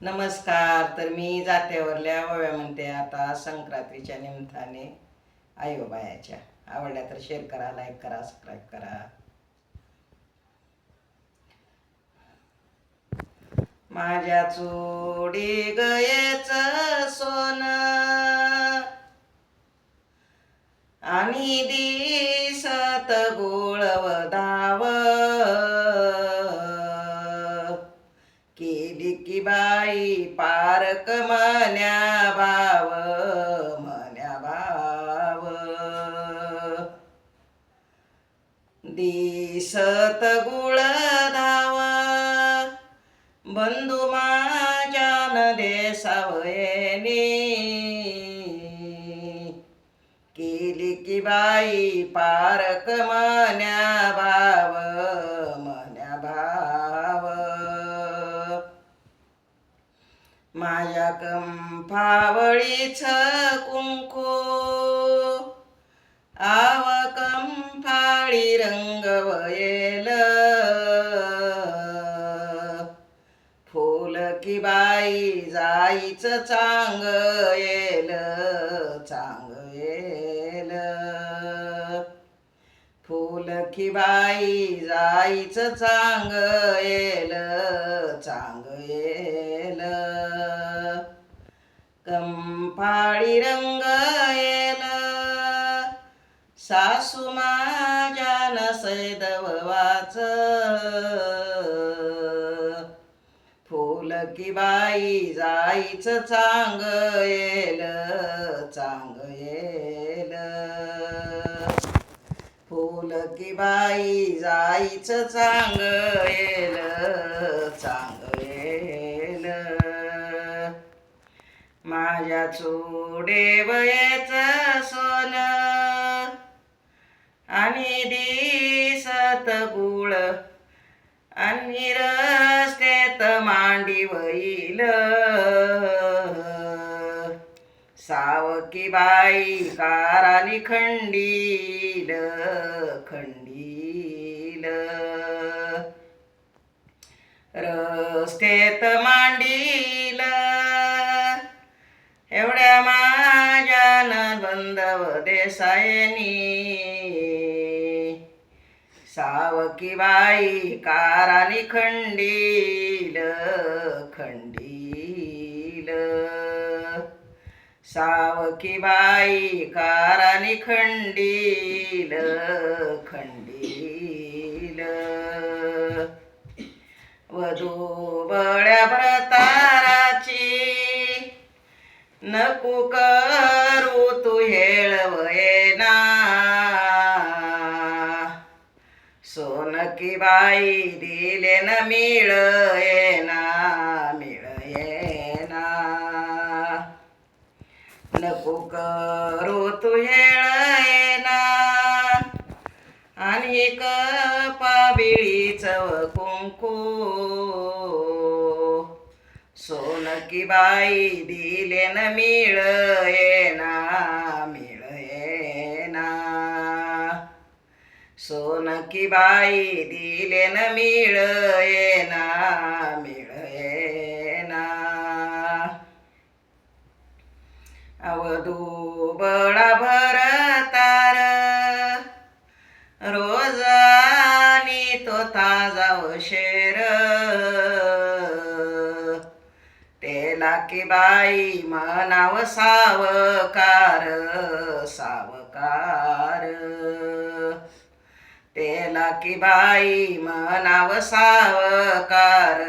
नमस्कार तर मी जात्यावरल्या वव्या म्हणते आता संक्रांतीच्या निमित्ताने आयोबायाच्या आवडल्या तर शेअर करा लाईक करा सबस्क्राईब करा. माझ्या चोडी गयेच सोन आणि दिसत गोळव दिसत गुळ धावा बंधू माझ्या न देसावयनी केली की बाई पारक मन्या भाव मन्या भाव. माझ्या कंफावळीच कुंकू चांग येल चांग येल. फुल की बाई जाईच चांग येल चांग येल. कंपाळी रंग येल. सासू माझ्या नसैदवाच की बाई जाईच चांग येल चांग येल फुल की बाई जाईच चांग येल चांग येल माझ्या चोडे वयच सोन आणि दिसत गुळ आणि र मांडी वईल सावकी बाई काराली खंडील खंडील. रस्तेत मांडील. एवढ्या माझ्यान बंधव देसायनी. सावकी बाई कारानी खंडील खंडील. सावकी बाई कारानी खंडील खंडील. वधू बळ्या व्रताराची नको करू तू हेळवयेना सोनकी बाई दिले न मिळयेना मिळयेना नको करू तू हेळयेना आणि कपाबिळी चव कुंकू. सोनकी बाई दिले न मिळयेना मिळ सोनकी बाई दिले न मिळयेना मिळयेना अवधू बळा भरतार आणि तो ताजा शेर तेला की बाई मनाव सावकार सावकार. तेला की बाई मनाव सावकार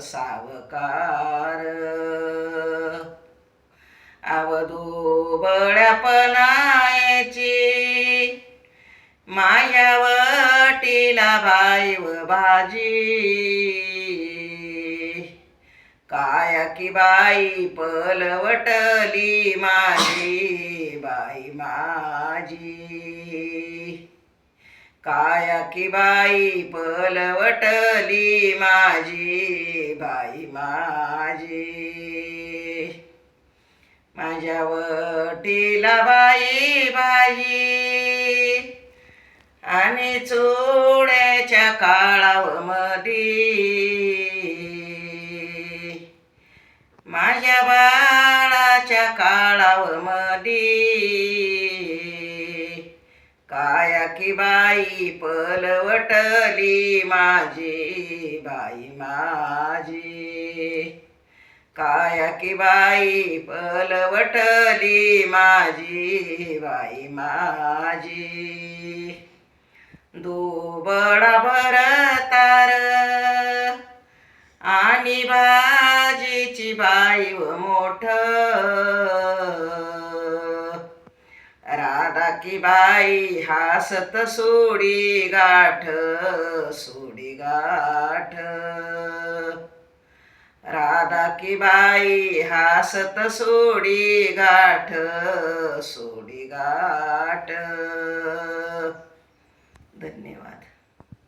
सावकार. अवधू मायावटीला बाई व भाजी. काया की बाई पलवटली माझी बाई माझी. काया की बाई पलवटली माझी बाई माझी? माझ्या वटीला बाई बाई आणि चोड्याच्या काळाव मधी. माझ्या बाळाच्या काळाव मधी. की बाई पलवटली माझी बाई माझी. काया की बाई पलवटली माझी बाई माझी. दुबळा भरतार आणि भाजीची बाई व मोठ राधा की बाई हासत सोडी गाठ सोडी गाठ. राधा की बाई हासत सोडी गाठ सोडी गाठ. धन्यवाद